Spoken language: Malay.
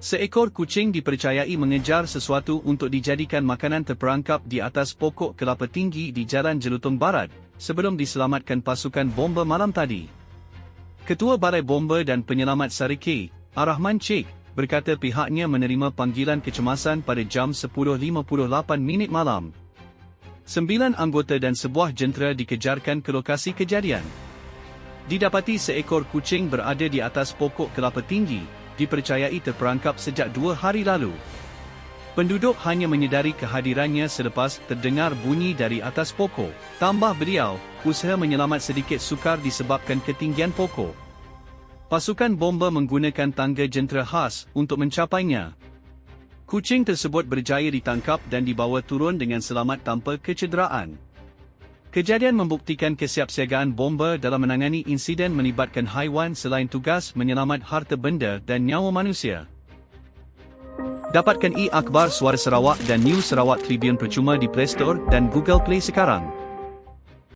Seekor kucing dipercayai mengejar sesuatu untuk dijadikan makanan terperangkap di atas pokok kelapa tinggi di Jalan Jelutong Barat, sebelum diselamatkan pasukan bomba malam tadi. Ketua Balai Bomba dan Penyelamat Sarike, Arahman Cik, berkata pihaknya menerima panggilan kecemasan pada jam 10.58 minit malam. Sembilan anggota dan sebuah jentera dikejarkan ke lokasi kejadian. Didapati seekor kucing berada di atas pokok kelapa tinggi, dipercayai terperangkap sejak dua hari lalu. Penduduk hanya menyedari kehadirannya selepas terdengar bunyi dari atas pokok. Tambah beliau, usaha menyelamat sedikit sukar disebabkan ketinggian pokok. Pasukan bomba menggunakan tangga jentera khas untuk mencapainya. Kucing tersebut berjaya ditangkap dan dibawa turun dengan selamat tanpa kecederaan. Kejadian membuktikan kesiapsiagaan bomba dalam menangani insiden melibatkan haiwan selain tugas menyelamat harta benda dan nyawa manusia. Dapatkan e-akhbar Suara Sarawak dan News Sarawak Tribune percuma di Play Store dan Google Play sekarang.